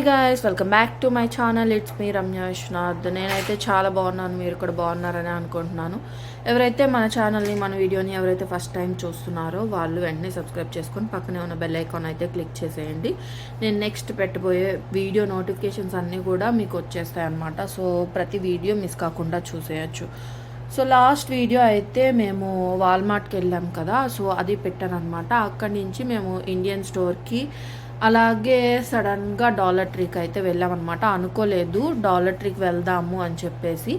Hi guys welcome back to my channel it's me Ramya Vishwanath నేనైతే చాలా బాగున్నాను మీరు కూడా బాగున్నారని అనుకుంటున్నాను. ఎవరైతే మన ఛానల్ని మన వీడియోని ఎవరైతే ఫస్ట్ టైం చూస్తున్నారో వాళ్ళు వెంటనే సబ్స్క్రైబ్ చేసుకొని పక్కనే ఉన్న బెల్ ఐకాన్ అయితే క్లిక్ చేసేయండి. నేను నెక్స్ట్ పెట్టబోయే వీడియో నోటిఫికేషన్స్ అన్నీ కూడా మీకు వచ్చేస్తాయి అన్నమాట. సో ప్రతి వీడియో మిస్ కాకుండా చూసేయచ్చు. సో లాస్ట్ వీడియో అయితే మేము వాల్మార్ట్కి వెళ్ళాం కదా. సో అది పెట్టాను అనమాట అక్కడి నుంచి మేము ఇండియన్ స్టోర్కి అలాగే సడన్గా డాలర్ ట్రీక్ అయితే వెళ్ళామన్నమాట. అనుకోలేదు డాలర్ ట్రీక్ వెళ్దాము అని చెప్పేసి.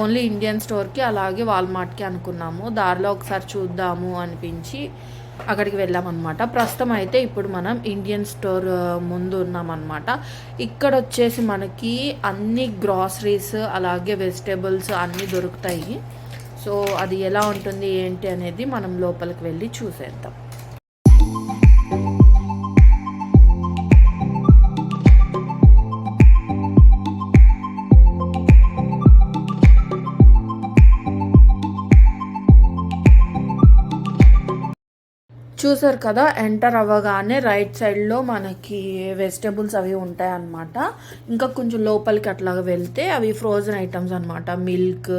ఓన్లీ ఇండియన్ స్టోర్కి అలాగే వాల్మార్ట్కి అనుకున్నాము. దారిలో ఒకసారి చూద్దాము అనిపించి అక్కడికి వెళ్ళామన్నమాట. ప్రస్తుతం అయితే ఇప్పుడు మనం ఇండియన్ స్టోర్ ముందు ఉన్నామన్నమాట. ఇక్కడ వచ్చేసి మనకి అన్ని గ్రాసరీస్ అలాగే వెజిటేబుల్స్ అన్నీ దొరుకుతాయి. సో అది ఎలా ఉంటుంది ఏంటి అనేది మనం లోపలికి వెళ్ళి చూసేద్దాం. చూసారు కదా ఎంటర్ అవ్వగానే రైట్ సైడ్లో మనకి వెజిటేబుల్స్ అవి ఉంటాయి అన్నమాట ఇంకా కొంచెం లోపలికి అట్లాగా వెళ్తే అవి ఫ్రోజన్ ఐటమ్స్ అనమాట మిల్క్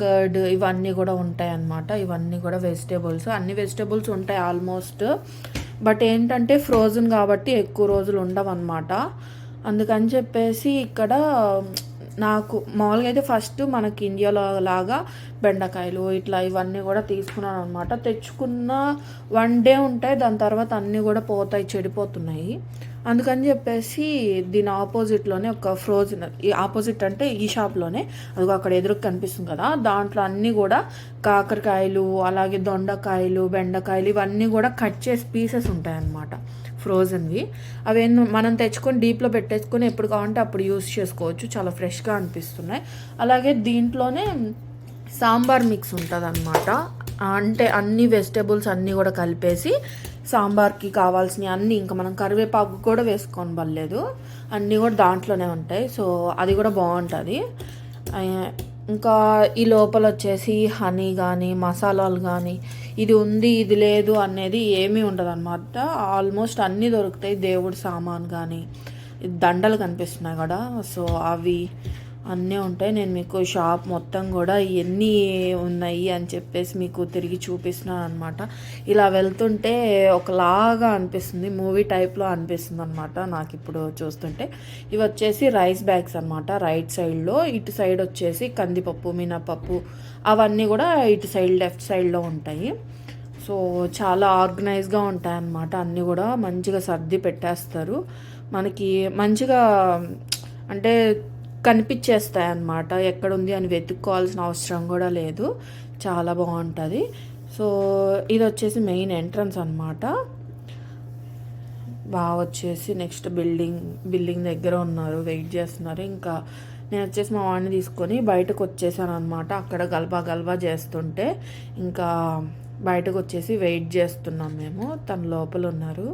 కర్డ్ ఇవన్నీ కూడా ఉంటాయి అన్నమాట ఇవన్నీ కూడా వెజిటేబుల్స్ అన్ని వెజిటేబుల్స్ ఉంటాయి ఆల్మోస్ట్ బట్ ఏంటంటే ఫ్రోజన్ కాబట్టి ఎక్కువ రోజులు ఉండవు అనమాట అందుకని చెప్పేసి ఇక్కడ నాకు మామూలుగా అయితే ఫస్ట్ మనకి ఇండియాలో లాగా బెండకాయలు ఇట్లా ఇవన్నీ కూడా తీసుకున్నాను అనమాట తెచ్చుకున్న వన్ డే ఉంటాయి దాని తర్వాత అన్నీ కూడా పోతాయి చెడిపోతున్నాయి. అందుకని చెప్పేసి దీని ఆపోజిట్లోనే ఒక ఫ్రోజన్ ఈ ఆపోజిట్ అంటే ఈ షాప్లోనే అది అక్కడ ఎదురుకు కనిపిస్తుంది కదా దాంట్లో అన్నీ కూడా కాకరకాయలు అలాగే దొండకాయలు బెండకాయలు ఇవన్నీ కూడా కట్ చేసి పీసెస్ ఉంటాయి అన్నమాట ఫ్రోజన్వి. అవి మనం తెచ్చుకొని డీప్లో పెట్టేసుకొని ఎప్పుడు కావాలంటే అప్పుడు యూస్ చేసుకోవచ్చు. చాలా ఫ్రెష్గా అనిపిస్తున్నాయి. అలాగే దీంట్లోనే సాంబార్ మిక్స్ ఉంటుంది అంటే అన్ని వెజిటేబుల్స్ అన్నీ కూడా కలిపేసి సాంబార్కి కావాల్సినవి అన్నీ ఇంకా మనం కరివేపాకు కూడా వేసుకొని పర్లేదు. అన్నీ కూడా దాంట్లోనే ఉంటాయి. సో అది కూడా బాగుంటుంది. ఇంకా ఈ లోపల వచ్చేసి హనీ కానీ మసాలాలు కానీ ఇది ఉంది ఇది లేదు అనేది ఏమీ ఉండదు అనమాట ఆల్మోస్ట్ అన్నీ దొరుకుతాయి దేవుడి సామాన్ కానీ దండలు కనిపిస్తున్నాయి కదా సో అవి అన్నీ ఉంటాయి. నేను మీకు షాప్ మొత్తం కూడా ఎన్ని ఉన్నాయి అని చెప్పేసి మీకు తిరిగి చూపిస్తున్నాను అనమాట ఇలా వెళ్తుంటే ఒకలాగా అనిపిస్తుంది. మూవీ టైప్లో అనిపిస్తుంది అనమాట నాకు ఇప్పుడు చూస్తుంటే. ఇవి వచ్చేసి రైస్ బ్యాగ్స్ అనమాట రైట్ సైడ్లో ఇటు సైడ్ వచ్చేసి కందిపప్పు మినపప్పు అవన్నీ కూడా ఇటు సైడ్ లెఫ్ట్ సైడ్లో ఉంటాయి. సో చాలా ఆర్గనైజ్గా ఉంటాయి అన్నమాట అన్నీ కూడా మంచిగా సర్ది పెట్టేస్తారు. మనకి మంచిగా అంటే కనిపించేస్తాయి అన్నమాట ఎక్కడుంది అని వెతుక్కోవాల్సిన అవసరం కూడా లేదు. చాలా బాగుంటుంది. సో ఇది వచ్చేసి మెయిన్ ఎంట్రన్స్ అనమాట బాగా వచ్చేసి నెక్స్ట్ బిల్డింగ్ బిల్డింగ్ దగ్గర ఉన్నారు. వెయిట్ చేస్తున్నారు. ఇంకా నేను వచ్చేసి మా వాడిని తీసుకొని బయటకు వచ్చేసాను అనమాట అక్కడ గల్బా గల్బా చేస్తుంటే ఇంకా బయటకు వచ్చేసి వెయిట్ చేస్తున్నాం మేము. తన లోపల ఉన్నారు.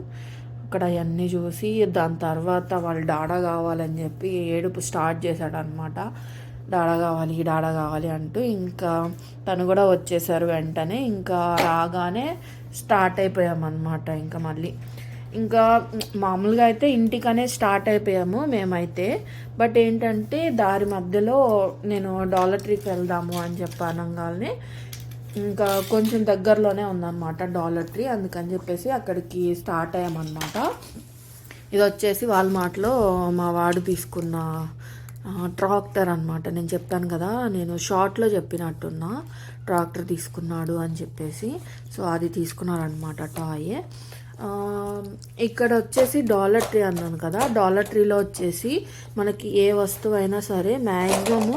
అక్కడ అవన్నీ చూసి దాని తర్వాత వాళ్ళు డాడా కావాలని చెప్పి ఏడుపు స్టార్ట్ చేశాడనమాట డాడా కావాలి డాడా కావాలి అంటూ ఇంకా తను కూడా వచ్చేసారు వెంటనే. ఇంకా రాగానే స్టార్ట్ అయిపోయామన్నమాట ఇంకా మళ్ళీ. ఇంకా మామూలుగా అయితే ఇంటికనే స్టార్ట్ అయిపోయాము మేమైతే. బట్ ఏంటంటే దారి మధ్యలో నేను డాలర్ ట్రీకి వెళ్దాము అని చెప్పానంగానే ఇంకా కొంచెం దగ్గరలోనే ఉందన్నమాట డాలర్ ట్రీ అందుకని చెప్పేసి అక్కడికి స్టార్ట్ అయ్యామన్నమాట. ఇది వచ్చేసి వాల్మార్ట్లో మా వాడు తీసుకున్న ట్రాక్టర్ అనమాట నేను చెప్తాను కదా నేను షార్ట్లో చెప్పినట్టున్నా. ట్రాక్టర్ తీసుకున్నాడు అని చెప్పేసి. సో అది తీసుకున్నారనమాట టాయ్. ఇక్కడ వచ్చేసి డాలర్ ట్రీ అన్నాను కదా. డాలర్ ట్రీలో వచ్చేసి మనకి ఏ వస్తువు అయినా సరే మ్యాక్సిమమ్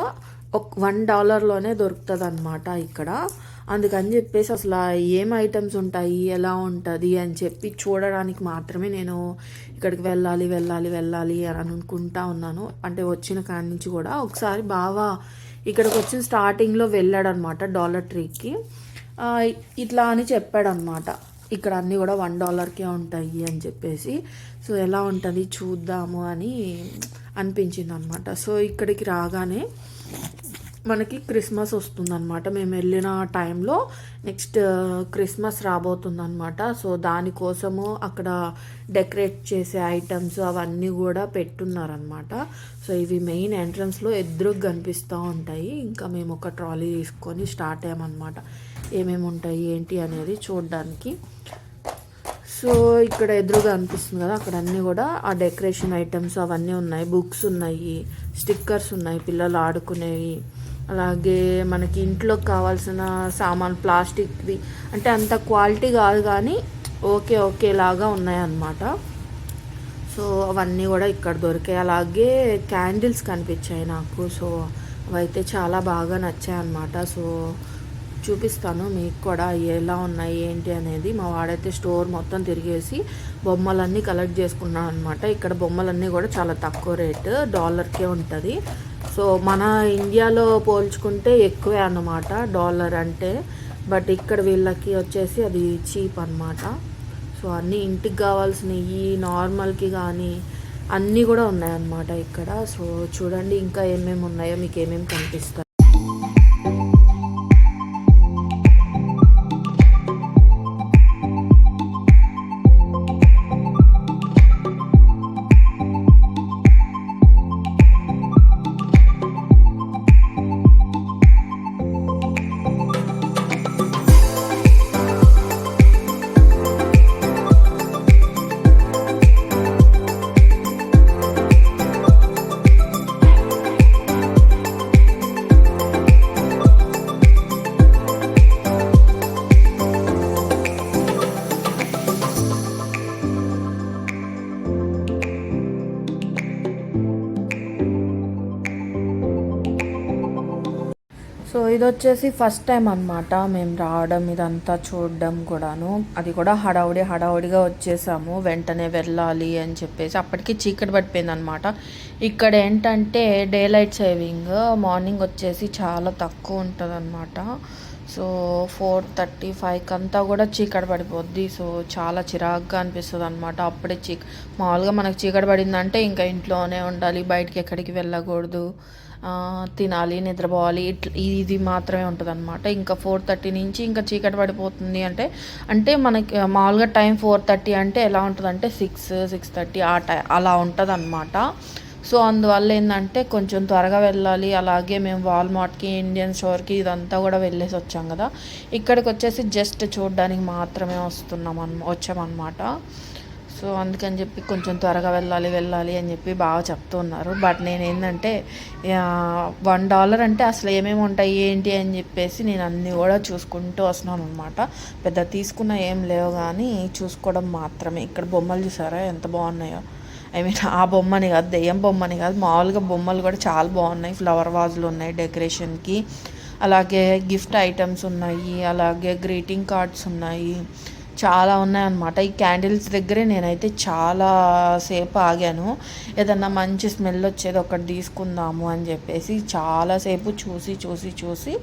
ఒక వన్ డాలర్లోనే దొరుకుతుంది అనమాట ఇక్కడ. అందుకని చెప్పేసి అసలు ఏం ఐటమ్స్ ఉంటాయి ఎలా ఉంటుంది అని చెప్పి చూడడానికి మాత్రమే నేను ఇక్కడికి వెళ్ళాలి వెళ్ళాలి వెళ్ళాలి అని అనుకుంటా ఉన్నాను. అంటే వచ్చిన కాడి నుంచి కూడా ఒకసారి బాగా ఇక్కడికి వచ్చిన స్టార్టింగ్లో వెళ్ళాడనమాట డాలర్ ట్రీకి ఇట్లా అని చెప్పాడనమాట. ఇక్కడ అన్నీ కూడా వన్ డాలర్కే ఉంటాయి అని చెప్పేసి. సో ఎలా ఉంటుంది చూద్దాము అని అనిపించింది అనమాట సో ఇక్కడికి రాగానే మనకి క్రిస్మస్ వస్తుందన్నమాట. మేము వెళ్ళిన టైంలో నెక్స్ట్ క్రిస్మస్ రాబోతుందన్నమాట. సో దానికోసము అక్కడ డెకరేట్ చేసే ఐటమ్స్ అవన్నీ కూడా పెట్టున్నారనమాట సో ఇవి మెయిన్ ఎంట్రన్స్లో ఎదురుగా కనిపిస్తూ ఉంటాయి. ఇంకా మేము ఒక ట్రాలీ తీసుకొని స్టార్ట్ అయ్యామన్నమాట. ఏమేమి ఉంటాయి ఏంటి అనేది చూడడానికి. సో ఇక్కడ ఎదురుగా అనిపిస్తుంది కదా అక్కడ అన్నీ కూడా ఆ డెకరేషన్ ఐటమ్స్ అవన్నీ ఉన్నాయి. బుక్స్ ఉన్నాయి స్టిక్కర్స్ ఉన్నాయి పిల్లలు ఆడుకునేవి. అలాగే మనకి ఇంట్లోకి కావాల్సిన సామాన్ ప్లాస్టిక్ది అంటే అంత క్వాలిటీ కాదు కానీ ఓకే ఓకేలాగా ఉన్నాయన్నమాట. సో అవన్నీ కూడా ఇక్కడ దొరికాయి. అలాగే క్యాండిల్స్ కనిపించాయి నాకు. సో అవైతే చాలా బాగా నచ్చాయి అన్నమాట సో చూపిస్తాను మీకు కూడా ఎలా ఉన్నాయి ఏంటి అనేది. మా వాడైతే స్టోర్ మొత్తం తిరిగేసి బొమ్మలన్నీ కలెక్ట్ చేసుకున్నాను అనమాట ఇక్కడ బొమ్మలన్నీ కూడా చాలా తక్కువ రేటు డాలర్కే ఉంటుంది. సో మన ఇండియాలో పోల్చుకుంటే ఎక్కువే అన్నమాట డాలర్ అంటే. బట్ ఇక్కడ వీళ్ళకి వచ్చేసి అది చీప్ అనమాట సో అన్నీ ఇంటికి కావాల్సినవి నార్మల్కి కానీ అన్నీ కూడా ఉన్నాయన్నమాట ఇక్కడ. సో చూడండి ఇంకా ఏమేమి ఉన్నాయో మీకు ఏమేమి కనిపిస్తాయి. ఇది వచ్చేసి ఫస్ట్ టైం అనమాట మేము రావడం ఇదంతా చూడడం కూడాను. అది కూడా హడావుడి హడావుడిగా వచ్చేసాము. వెంటనే వెళ్ళాలి అని చెప్పేసి అప్పటికి చీకటి పడిపోయింది అనమాట ఇక్కడ ఏంటంటే డే లైట్ సేవింగ్ మార్నింగ్ వచ్చేసి చాలా తక్కువ ఉంటుంది అనమాట సో ఫోర్ థర్టీ ఫైవ్కి అంతా కూడా చీకటి పడిపోద్ది. సో చాలా చిరాగ్గా అనిపిస్తుంది అనమాట అప్పుడే చీక మామూలుగా మనకు చీకటి పడిందంటే ఇంకా ఇంట్లోనే ఉండాలి బయటికి ఎక్కడికి వెళ్ళకూడదు. తినాలి నిద్రపోవాలి ఇట్లా ఇది మాత్రమే ఉంటుంది అనమాట ఇంకా ఫోర్ థర్టీ నుంచి ఇంకా చీకటి పడిపోతుంది అంటే అంటే మనకి మామూలుగా టైం ఫోర్ థర్టీ అంటే ఎలా ఉంటుంది అంటే సిక్స్ సిక్స్ థర్టీ ఆ టై అలా ఉంటుంది అనమాట సో అందువల్ల ఏంటంటే కొంచెం త్వరగా వెళ్ళాలి. అలాగే మేము వాల్మార్ట్కి ఇండియన్ స్టోర్కి ఇదంతా కూడా వెళ్ళేసి వచ్చాం కదా. ఇక్కడికి వచ్చేసి జస్ట్ చూడడానికి మాత్రమే వస్తున్నాం అన్ వచ్చామన్నమాట. సో అందుకని చెప్పి కొంచెం త్వరగా వెళ్ళాలి వెళ్ళాలి అని చెప్పి బాగా చెప్తున్నారు బట్ నేను ఏంటంటే వన్ డాలర్ అంటే అసలు ఏమేమి ఉంటాయి ఏంటి అని చెప్పేసి నేను అన్నీ కూడా చూసుకుంటూ వస్తున్నాను అనమాట పెద్ద తీసుకున్న ఏం లేవు కానీ చూసుకోవడం మాత్రమే. ఇక్కడ బొమ్మలు చూసారా? ఎంత బాగున్నాయో. ఐ మీన్ ఆ బొమ్మని కాదు దెయ్యం బొమ్మని కాదు మామూలుగా బొమ్మలు కూడా చాలా బాగున్నాయి. ఫ్లవర్ వాజులు ఉన్నాయి డెకరేషన్కి. అలాగే గిఫ్ట్ ఐటమ్స్ ఉన్నాయి అలాగే గ్రీటింగ్ కార్డ్స్ ఉన్నాయి. చాలా ఉన్నాయన్నమాట. ఈ క్యాండిల్స్ దగ్గరే నేనైతే చాలా సేపు ఆగాను. ఏదన్నా మంచి స్మెల్ వచ్చేది ఒకటి తీసుకుందాము అని చెప్పేసి చాలాసేపు చూసి చూసి చూసి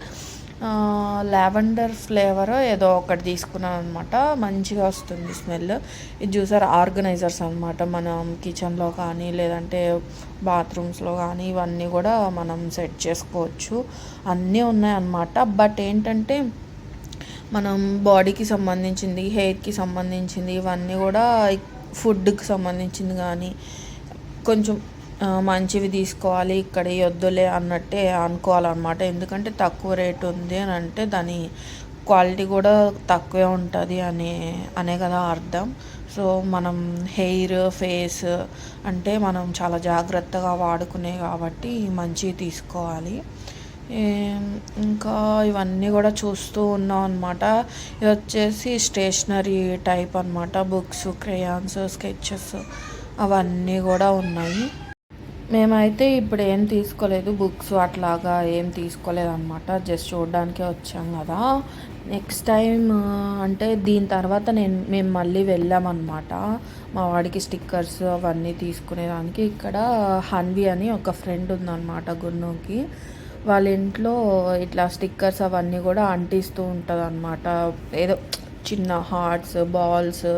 లావెండర్ ఫ్లేవర్ ఏదో ఒకటి తీసుకున్నాను అనమాట మంచిగా వస్తుంది స్మెల్. ఇది చూసారు? ఆర్గనైజర్స్ అనమాట మనం కిచెన్లో కానీ లేదంటే బాత్రూమ్స్లో కానీ ఇవన్నీ కూడా మనం సెట్ చేసుకోవచ్చు. అన్నీ ఉన్నాయన్నమాట. బట్ ఏంటంటే మనం బాడీకి సంబంధించింది హెయిర్కి సంబంధించింది ఇవన్నీ కూడా ఫుడ్కి సంబంధించింది కానీ కొంచెం మంచివి తీసుకోవాలి ఇక్కడ వద్దులే అన్నట్టే అనుకోవాలన్నమాట. ఎందుకంటే తక్కువ రేట్ ఉంది అని అంటే దాని క్వాలిటీ కూడా తక్కువే ఉంటుంది అనే అనే కదా అర్థం. సో మనం హెయిర్ ఫేస్ అంటే మనం చాలా జాగ్రత్తగా వాడుకునే కాబట్టి మంచివి తీసుకోవాలి. ఇంకా ఇవన్నీ కూడా చూస్తూ ఉన్నాం అనమాట ఇది వచ్చేసి స్టేషనరీ టైప్ అనమాట బుక్స్ క్రేయాన్స్ స్కెచెస్ అవన్నీ కూడా ఉన్నాయి. మేమైతే ఇప్పుడు ఏం తీసుకోలేదు. బుక్స్ అట్లాగా ఏం తీసుకోలేదు అనమాట జస్ట్ చూడడానికే వచ్చాం కదా. నెక్స్ట్ టైం అంటే దీని తర్వాత నేను మేము మళ్ళీ వెళ్ళామన్నమాట మా వాడికి స్టిక్కర్స్ అవన్నీ తీసుకునేదానికి. ఇక్కడ హన్వి అని ఒక ఫ్రెండ్ ఉందన్నమాట గున్నుకి. వాళ్ళ ఇంట్లో ఇట్లా స్టిక్కర్స్ అవన్నీ కూడా అంటిస్తూ ఉంటుంది అనమాట ఏదో చిన్న హార్ట్స్ బాల్స్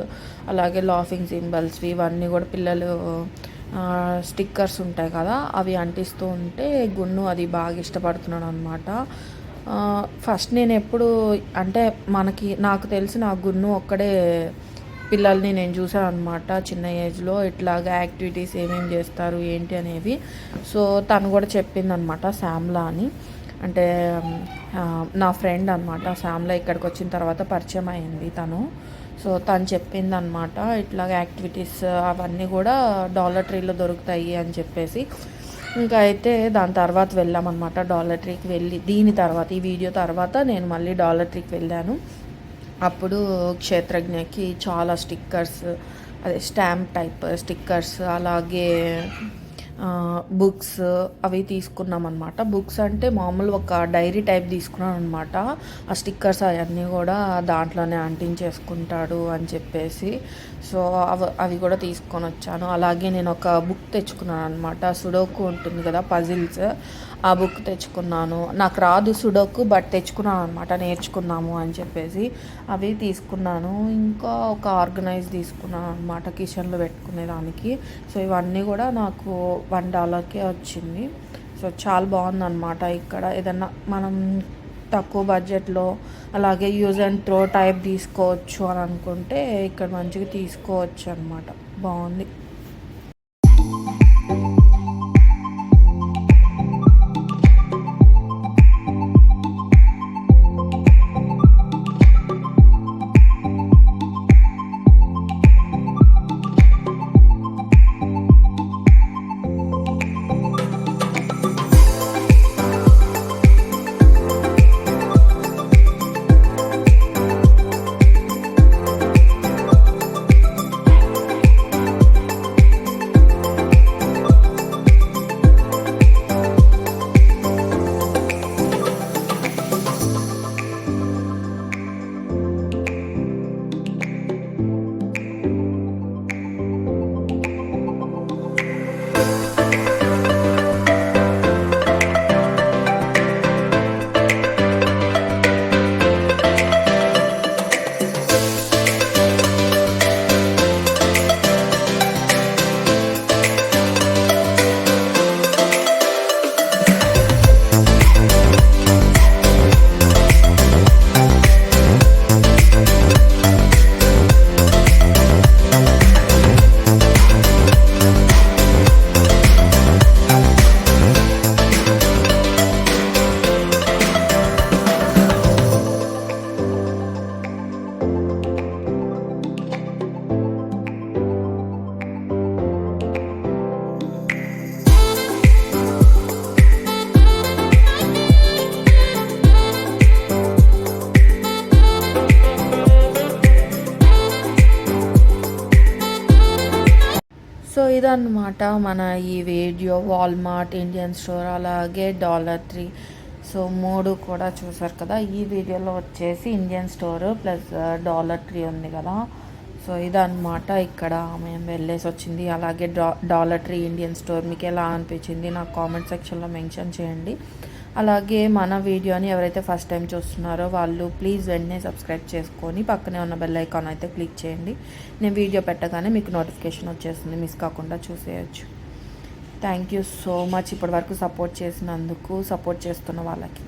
అలాగే లాఫింగ్ సింబల్స్ ఇవన్నీ కూడా పిల్లలు స్టిక్కర్స్ ఉంటాయి కదా అవి అంటిస్తూ ఉంటే గున్ను అది బాగా ఇష్టపడుతున్నాడు అనమాట ఫస్ట్ నేను ఎప్పుడు అంటే మనకి నాకు తెలిసి నా గున్ను ఒక్కడే పిల్లల్ని నేను చూసాను అనమాట చిన్న ఏజ్లో. ఇట్లాగా యాక్టివిటీస్ ఏమేమి చేస్తారు ఏంటి అనేవి. సో తను కూడా చెప్పిందనమాట శ్యామ్లా అని. అంటే నా ఫ్రెండ్ అనమాట శ్యామ్లా ఇక్కడికి వచ్చిన తర్వాత పరిచయం అయింది తను. సో తను చెప్పిందనమాట ఇట్లాగ యాక్టివిటీస్ అవన్నీ కూడా డాలర్ ట్రీలో దొరుకుతాయి అని చెప్పేసి. ఇంకా అయితే దాని తర్వాత వెళ్ళామన్నమాట డాలర్ ట్రీకి వెళ్ళి దీని తర్వాత ఈ వీడియో తర్వాత నేను మళ్ళీ డాలర్ ట్రీకి వెళ్ళాను. అప్పుడు క్షేత్రజ్ఞకి చాలా స్టిక్కర్స్ అదే స్టాంప్ టైప్ స్టిక్కర్స్ అలాగే బుక్స్ అవి తీసుకున్నాం అనమాట బుక్స్ అంటే మామూలు ఒక డైరీ టైప్ తీసుకున్నాను అనమాట ఆ స్టిక్కర్స్ అవన్నీ కూడా దాంట్లోనే అంటించేసుకుంటాడు అని చెప్పేసి. సో అవి అవి కూడా తీసుకొని వచ్చాను అలాగే నేను ఒక బుక్ తెచ్చుకున్నాను అనమాట సుడోకు ఉంటుంది కదా పజిల్స్. ఆ బుక్ తెచ్చుకున్నాను. నాకు రాదు సుడోకు బట్ తెచ్చుకున్నాను అనమాట నేర్చుకున్నాము అని చెప్పేసి. అవి తీసుకున్నాను. ఇంకా ఒక ఆర్గనైజ్ తీసుకున్నాను అనమాట కిచెన్లో పెట్టుకునేదానికి. సో ఇవన్నీ కూడా నాకు వన్ డాలర్కే వచ్చింది. సో చాలా బాగుందన్నమాట ఇక్కడ. ఏదన్నా మనం తక్కువ బడ్జెట్లో అలాగే యూజ్ అండ్ త్రో టైప్ తీసుకోవచ్చు అని అనుకుంటే ఇక్కడ మంచిగా తీసుకోవచ్చు అనమాట బాగుంది. ఇదన్నమాట మన ఈ వీడియో వాల్మార్ట్ ఇండియన్ స్టోర్ అలాగే డాలర్ త్రీ సో మూడు కూడా చూసారు కదా? ఈ వీడియోలో వచ్చేసి Indian store plus dollar tree ఉంది కదా? సో ఇదన్నమాట ఇక్కడ మేము వెళ్ళేసి వచ్చింది. అలాగే డా డాలర్ ట్రీ ఇండియన్ స్టోర్ మీకు ఎలా అనిపించింది? నాకు కామెంట్ సెక్షన్లో మెన్షన్ చేయండి. అలాగే మన వీడియోని ఎవరైతే ఫస్ట్ టైం చూస్తున్నారో వాళ్ళు ప్లీజ్ వెంటనే సబ్స్క్రైబ్ చేసుకొని పక్కనే ఉన్న బెల్ ఐకాన్ అయితే క్లిక్ చేయండి. నేను వీడియో పెట్టగానే మీకు నోటిఫికేషన్ వచ్చేస్తుంది. మిస్ కాకుండా చూసేయచ్చు. థ్యాంక్ యూ సో మచ్ ఇప్పటి వరకు సపోర్ట్ చేసినందుకు సపోర్ట్ చేస్తున్న వాళ్ళకి.